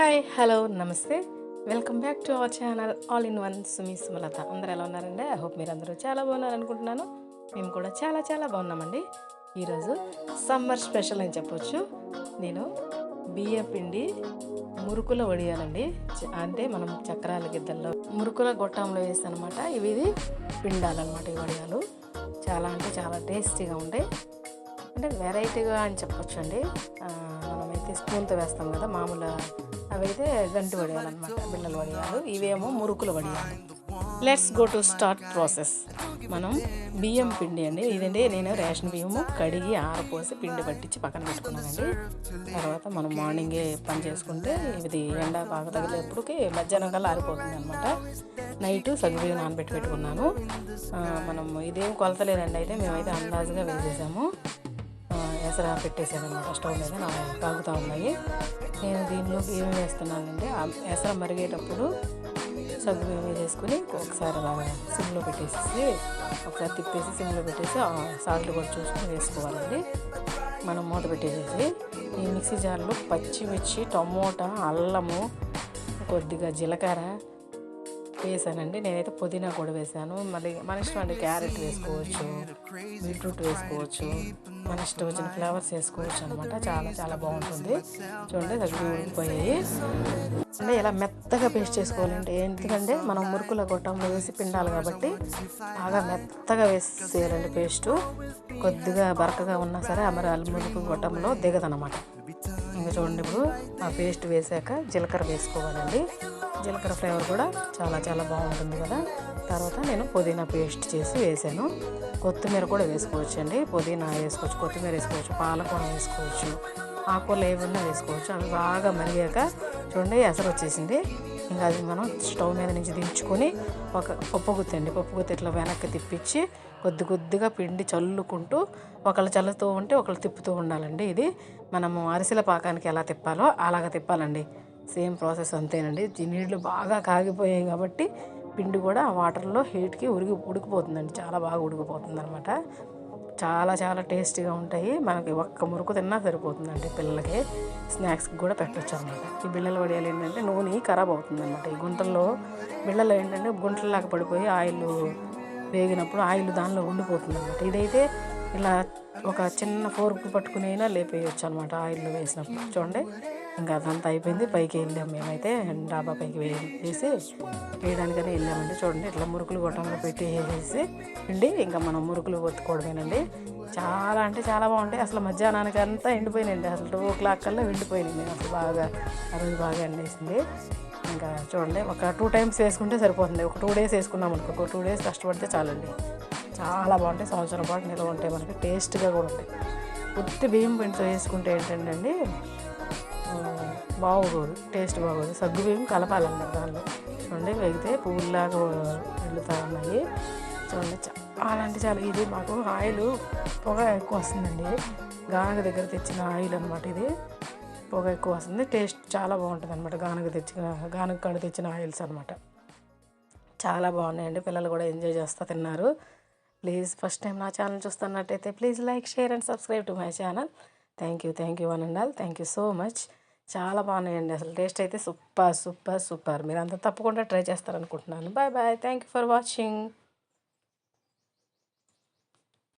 Hi hello నమస్తే. Welcome back to our channel all in one Sumi Sumalatha. అందరూ ఎలా ఉన్నారండి? ఐ హోప్ మీరు అందరూ చాలా బాగున్నారు అనుకుంటున్నాను మేము కూడా చాలా చాలా బాగున్నామండి. ఈరోజు సమ్మర్ స్పెషల్ అని చెప్పొచ్చు. నేను బియ్యం పిండి మురుకుల వడియాలండి. అంటే మనం చక్రాల గిద్దల్లో మురుకుల గొట్టంలో వేస్తాను అనమాట ఇవి ఇది పిండాలన్నమాట ఈ వడియాలు. చాలా అంటే చాలా టేస్టీగా ఉంటాయి. అంటే వెరైటీగా అని చెప్పొచ్చు అండి మనమైతే స్పూన్తో వేస్తాం కదా మామూలు అవైతే గంటి వడియాలు అనమాట బిళ్ళల వడియాలు ఇవేమో మురుకుల వడియాలు. Let's go to start process మనం బియ్యం పిండి అండి. ఇదండి నేను రేషన్ బియ్యము కడిగి ఆరపోసి పిండి పట్టించి పక్కన పెట్టుకున్నానండి. తర్వాత మనం మార్నింగే పని చేసుకుంటే ఇది ఎండ బాగా తగిలేప్పటికి మధ్యాహ్నం కల్లా ఆరిపోతుంది అనమాట నైట్ సగ్గుబియ్యం నానబెట్టి పెట్టుకున్నాను. మనం ఇదేం కొలతలేదండి. అయితే మేమైతే అందాజుగా వేసేసాము. ఎసర పెట్టేశాను అనమాట స్టవ్ మీద నా తాగుతూ ఉన్నాయి. నేను దీనిలోకి ఏమి వేస్తున్నానంటే ఆ ఎసర మరిగేటప్పుడు సగ్గు బియ్యం వేసేసుకుని ఒకసారి అలా సిమ్లో పెట్టేసి ఒకసారి తిప్పేసి సిమ్లో పెట్టేసి సాల్ట్ కూడా చూసుకొని వేసుకోవాలండి. మనం మూత పెట్టేసేసి ఈ మిక్సీ జార్లో పచ్చిమిర్చి టమోటా అల్లము కొద్దిగా జీలకర్ర వేసానండి. నేనైతే పుదీనా కూడా వేసాను. మళ్ళీ మన ఇష్టం అండి క్యారెట్ వేసుకోవచ్చు బీట్రూట్ వేసుకోవచ్చు మన ఇష్టం వచ్చిన ఫ్లేవర్స్ వేసుకోవచ్చు అనమాట చాలా చాలా బాగుంటుంది. చూడండి దగ్గర ఊడిపోయాయి. అంటే ఇలా మెత్తగా పేస్ట్ చేసుకోవాలంటే ఎందుకంటే మనం మురుకుల గొట్టంలో వేసి పిండాలి కాబట్టి బాగా మెత్తగా వేసేయాలండి పేస్టు. కొద్దిగా బరకగా ఉన్నా సరే ఆ మరి మురుకు గొట్టంలో దిగదనమాట ఇంకా చూడండి ఇప్పుడు ఆ పేస్ట్ వేసాక జీలకర్ర వేసుకోవాలండి. జీలకర్ర ఫ్లేవర్ కూడా చాలా చాలా బాగుంటుంది కదా. తర్వాత నేను పుదీనా పేస్ట్ చేసి వేసాను. కొత్తిమీర కూడా వేసుకోవచ్చు అండి. పుదీనా వేసుకోవచ్చు కొత్తిమీర వేసుకోవచ్చు పాలకూర వేసుకోవచ్చు ఆకుకూరలు ఏమన్నా వేసుకోవచ్చు. అవి బాగా మరిగాక చూడండి ఎసరు వచ్చేసింది. ఇంకా అది మనం స్టవ్ మీద నుంచి దించుకొని ఒక పప్పు గుత్తండి అండి. పప్పు గుత్తి ఇట్లా వెనక్కి తిప్పించి కొద్ది కొద్దిగా పిండి చల్లుకుంటూ ఒకళ్ళు చల్లుతూ ఉంటే ఒకళ్ళు తిప్పుతూ ఉండాలండి ఇది. మనము అరిసెల పాకానికి ఎలా తిప్పాలో అలాగ తిప్పాలండి. సేమ్ ప్రాసెస్ అంతేనండి. నీళ్ళు బాగా కాగిపోయాయి కాబట్టి పిండి కూడా ఆ వాటర్లో హీట్కి ఉడికి ఉడికిపోతుందండి. చాలా బాగా ఉడికిపోతుంది అనమాట చాలా చాలా టేస్టీగా ఉంటాయి. మనకి ఒక్క మురుకు తిన్నా సరిపోతుందండి పిల్లలకి. స్నాక్స్కి కూడా పెట్టచ్చు అనమాట ఈ బిళ్ళల వడియాలు ఏంటంటే నూనె ఖరాబ్ అవుతుంది అనమాట ఈ గుంటల్లో బిళ్ళలు ఏంటంటే గుంటల్లాగా పడిపోయి ఆయిల్ వేగినప్పుడు ఆయిల్ దానిలో ఉండిపోతుంది అనమాట ఇదైతే ఇలా ఒక చిన్న ఫోర్క్ పట్టుకుని అయినా లేపేయచ్చు అనమాట ఆయిల్ వేసినప్పుడు. చూడండి ఇంకా అదంతా అయిపోయింది. పైకి వెళ్ళాం మేమైతే డాబా పైకి వేసి వేయడానికనే వెళ్ళామండి. చూడండి ఇట్లా మురుకులు గొట్టంలో పెట్టి వేసి పిండి ఇంకా మనం మురుకులు ఒత్తుకోవడమేనండి. చాలా అంటే చాలా బాగుంటాయి. అసలు మధ్యాహ్నానికి అంతా ఎండిపోయినాయండి. అసలు టూ ఓ క్లాక్ కల్లా ఎండిపోయినాయి. నేను అసలు బాగా ఆ రోజు బాగా ఎండేసింది. ఇంకా చూడండి ఒక టూ టైమ్స్ వేసుకుంటే సరిపోతుంది. ఒక టూ డేస్ వేసుకున్నాం అనుకో ఒక టూ డేస్ కష్టపడితే చాలండి. చాలా బాగుంటాయి. సంవత్సరం పాటు నిల్వ ఉంటాయి మనకి. టేస్ట్గా కూడా ఉంటాయి. ఉత్తి బియ్యం పిండితో వేసుకుంటే ఏంటంటే అండి బాగోదు. టేస్ట్ బాగోదు. సగ్గు బియ్యం కలపాలన్నమాట దానిలో. చూడండి వేగితే పువ్వులాగా వెళ్తూ ఉన్నాయి. చూడండి చాలా అంటే చాలా. ఇది మాకు ఆయిల్ పొగ ఎక్కువ వస్తుందండి. గానగ దగ్గర తెచ్చిన ఆయిల్ అనమాట ఇది. పొగ ఎక్కువ వస్తుంది. టేస్ట్ చాలా బాగుంటుంది అనమాట గానగ తెచ్చిన గానగ కాడ తెచ్చిన ఆయిల్స్ అనమాట చాలా బాగున్నాయండి. పిల్లలు కూడా ఎంజాయ్ చేస్తూ తిన్నారు. ప్లీజ్ ఫస్ట్ టైం నా ఛానల్ చూస్తున్నట్టయితే please like share and subscribe to my channel. Thank you thank you one and all thank you so much చాలా బాగున్నాయండి అసలు. టేస్ట్ అయితే సూపర్ సూపర్ సూపర్. మీరు అంతా తప్పకుండా try చేస్తారనుకుంటున్నాను. Bye bye thank you for watching